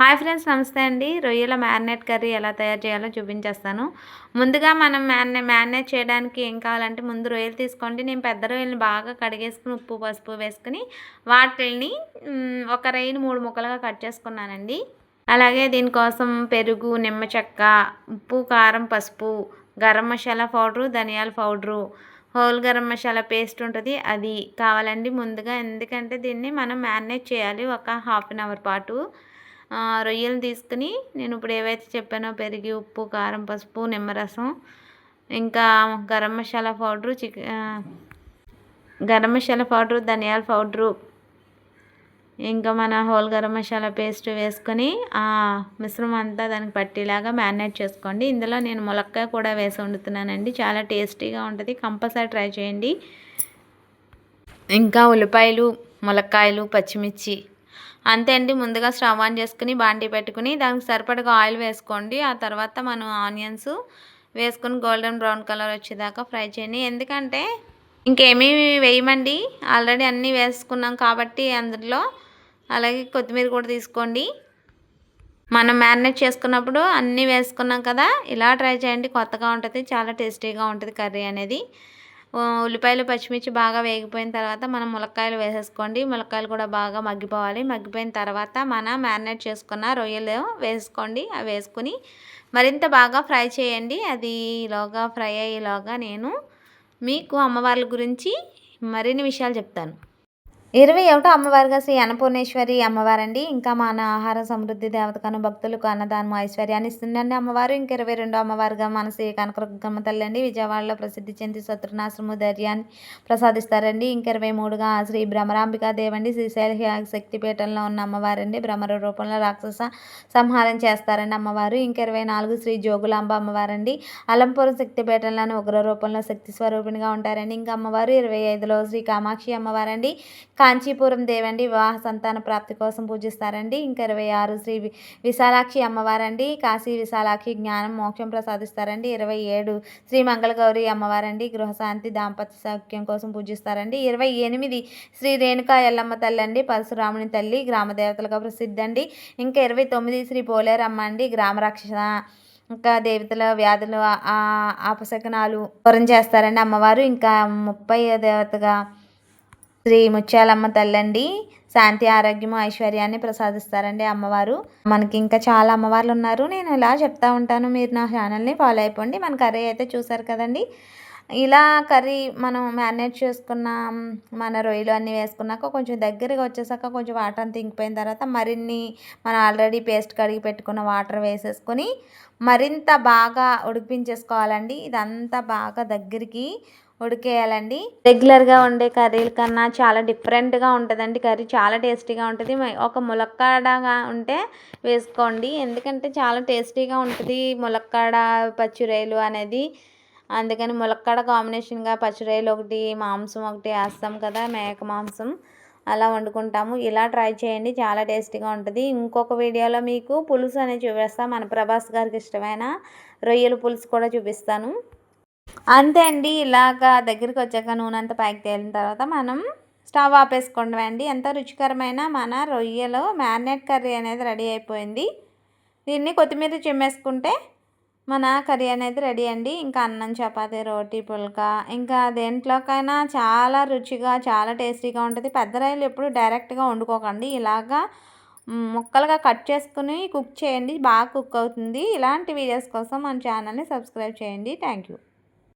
Hi friends నమస్తే అండి. రొయ్యల మ్యారినేట్ కర్రీ ఎలా తయారు చేయాలో చూపించేస్తాను. ముందుగా మనం మ్యారినే మ్యారినేట్ చేయడానికి ఏం కావాలంటే ముందు రొయ్యలు తీసుకోండి. నేను పెద్ద రొయ్యలు బాగా కడిగేసుకుని ఉప్పు పసుపు వేసుకుని వాటిని ఒక రొయ్యని మూడు ముక్కలుగా కట్ చేసుకున్నానండి. అలాగే దీనికోసం పెరుగు నిమ్మ చెక్క ఉప్పు కారం పసుపు గరం మసాలా పౌడరు ధనియాల powder whole garam masala paste ఉంటుంది. అది కావాలండి ముందుగా. ఎందుకంటే దీన్ని మనం మ్యారినేట్ చేయాలి ఒక హాఫ్ అన్ అవర్ పాటు. రొయ్యలు తీసుకుని నేను ఇప్పుడు ఏవైతే చెప్పానో పెరిగి ఉప్పు కారం పసుపు నిమ్మరసం ఇంకా garam masala powder chicken garam masala powder ధనియాల పౌడరు ఇంకా మన హోల్ గరం మసాలా పేస్ట్ వేసుకొని ఆ మిశ్రమం అంతా దానికి పట్టేలాగా మ్యారినేట్ చేసుకోండి. ఇందులో నేను ములక్కాయ కూడా వేసి వండుతున్నానండి. చాలా టేస్టీగా ఉంటుంది. కంపల్సరీ ట్రై చేయండి. ఇంకా ఉల్లిపాయలు ములక్కాయలు పచ్చిమిర్చి అంతే అండి. ముందుగా స్టవ్ ఆన్ చేసుకుని బాండీ పెట్టుకుని దానికి సరిపడగా ఆయిల్ వేసుకోండి. ఆ తర్వాత మనం ఆనియన్స్ వేసుకుని గోల్డెన్ బ్రౌన్ కలర్ వచ్చేదాకా ఫ్రై చేయండి. ఎందుకంటే ఇంకేమీ వేయమండి. ఆల్రెడీ అన్నీ వేసుకున్నాం కాబట్టి అందులో అలాగే కొత్తిమీర కూడా తీసుకోండి. మనం మ్యారినేట్ చేసుకున్నప్పుడు అన్నీ వేసుకున్నాం కదా ఇలా ట్రై చేయండి. కొత్తగా ఉంటుంది చాలా టేస్టీగా ఉంటుంది కర్రీ అనేది. ఉల్లిపాయలు పచ్చిమిర్చి బాగా వేగిపోయిన తర్వాత మనం ములక్కాయలు వేసేసుకోండి. ములక్కాయలు కూడా బాగా మగ్గిపోవాలి. మగ్గిపోయిన తర్వాత మన మ్యారినేట్ చేసుకున్న రొయ్యలు వేసుకోండి. అవి వేసుకుని మరింత బాగా ఫ్రై చేయండి. అది ఈలోగా ఫ్రై అయ్యేలోగా నేను మీకు అమ్మవార్ల గురించి మరిన్ని విషయాలు చెప్తాను. ఇరవై ఒకటో అమ్మవారిగా శ్రీ అన్నపూర్ణేశ్వరి అమ్మవారండి. ఇంకా మన ఆహార సమృద్ధి దేవతకను భక్తులకు అన్నదానం ఐశ్వర్యాన్ని ఇస్తుందండి అమ్మవారు. ఇంక ఇరవై రెండో అమ్మవారిగా మన శ్రీ కనకదుర్గమ్మ తల్లి అండి విజయవాడలో ప్రసిద్ధి చెంది శత్రునాశ్రము ధైర్యాన్ని ప్రసాదిస్తారండి. ఇంక ఇరవై మూడుగా శ్రీ భ్రమరాంబికా దేవండి శ్రీశైల శక్తిపీఠంలో ఉన్న అమ్మవారండి. భ్రమర రూపంలో రాక్షస సంహారం చేస్తారండి అమ్మవారు. ఇంక ఇరవై నాలుగు శ్రీ జోగులాంబ అమ్మవారండి. అలంపురం శక్తిపీఠంలోని ఉగ్ర రూపంలో శక్తి స్వరూపిణిగా ఉంటారండి. ఇంకా అమ్మవారు ఇరవై ఐదులో శ్రీ కామాక్షి అమ్మవారండి. కాంచీపురం దేవండి వివాహ సంతాన ప్రాప్తి కోసం పూజిస్తారండి. ఇంకా ఇరవై ఆరు శ్రీ విశాలాక్షి అమ్మవారండి. కాశీ విశాలాక్షి జ్ఞానం మోక్షం ప్రసాదిస్తారండి. ఇరవై ఏడు శ్రీ మంగళగౌరి అమ్మవారండి. గృహశాంతి దాంపత్య సౌఖ్యం కోసం పూజిస్తారండి. ఇరవై ఎనిమిది శ్రీ రేణుకా ఎల్లమ్మ తల్లి అండి పరశురాముని తల్లి గ్రామ దేవతలుగా ప్రసిద్ధి అండి ఇంకా ఇరవై తొమ్మిది శ్రీ పోలేరమ్మ అండి గ్రామ రక్షణ ఇంకా దేవతల వ్యాధులు అపశకనాలు వరం చేస్తారండి అమ్మవారు. ఇంకా ముప్పై దేవతగా శ్రీ ముత్యాలమ్మ తల్లండి. శాంతి ఆరోగ్యము ఐశ్వర్యాన్ని ప్రసాదిస్తారండి అమ్మవారు. మనకి ఇంకా చాలా అమ్మవార్లు ఉన్నారు. నేను ఇలా చెప్తా ఉంటాను. మీరు నా ఛానల్ని ఫాలో అయిపోండి. మన కర్రీ అయితే చూసారు కదండి. ఇలా కర్రీ మనం మ్యారినేట్ చేసుకున్న మన రొయ్యలు అన్నీ వేసుకున్నాక కొంచెం దగ్గరగా వచ్చేసాక కొంచెం వాటర్ అంతా ఇంకిపోయిన తర్వాత మరిన్ని మనం ఆల్రెడీ పేస్ట్ కడిగి పెట్టుకున్న వాటర్ వేసేసుకొని మరింత బాగా ఉడిపించేసుకోవాలండి ఇదంతా బాగా దగ్గరికి ఉడికేయాలండి. రెగ్యులర్గా ఉండే కర్రీల కన్నా చాలా డిఫరెంట్గా ఉంటుందండి. కర్రీ చాలా టేస్టీగా ఉంటుంది. ఒక ములక్కాడగా ఉంటే వేసుకోండి. ఎందుకంటే చాలా టేస్టీగా ఉంటుంది ములక్కాడ పచ్చిరాయలు అనేది. అందుకని ములక్కాడ కాంబినేషన్గా పచ్చిరాయలు ఒకటి మాంసం ఒకటి వేస్తాం కదా మేక మాంసం. అలా వండుకుంటాము. ఇలా ట్రై చేయండి. చాలా టేస్టీగా ఉంటుంది. ఇంకొక వీడియోలో మీకు పులుసు అనేది చూపిస్తాను మన ప్రభాస్ గారికి ఇష్టమైన రొయ్యల పులుసు కూడా చూపిస్తాను. అంతే అండి. ఇలాగా దగ్గరికి వచ్చాక నూనె అంతా పైకి తేలిన తర్వాత మనం స్టవ్ ఆపేసుకోండి అండి ఎంత రుచికరమైన మన రొయ్యలో మ్యారినేట్ కర్రీ అనేది రెడీ అయిపోయింది. దీన్ని కొత్తిమీర చిమ్మేసుకుంటే మన కర్రీ అనేది రెడీ అండి. ఇంకా అన్నం చపాతీ రోటీ పుల్కా ఇంకా దేంట్లోకైనా చాలా రుచిగా చాలా టేస్టీగా ఉంటుంది. పెద్ద రైలు ఎప్పుడు డైరెక్ట్గా వండుకోకండి. ఇలాగా ముక్కలుగా కట్ చేసుకుని కుక్ చేయండి. బాగా కుక్ అవుతుంది. ఇలాంటి వీడియోస్ కోసం మన ఛానల్ని సబ్స్క్రైబ్ చేయండి. Thank you.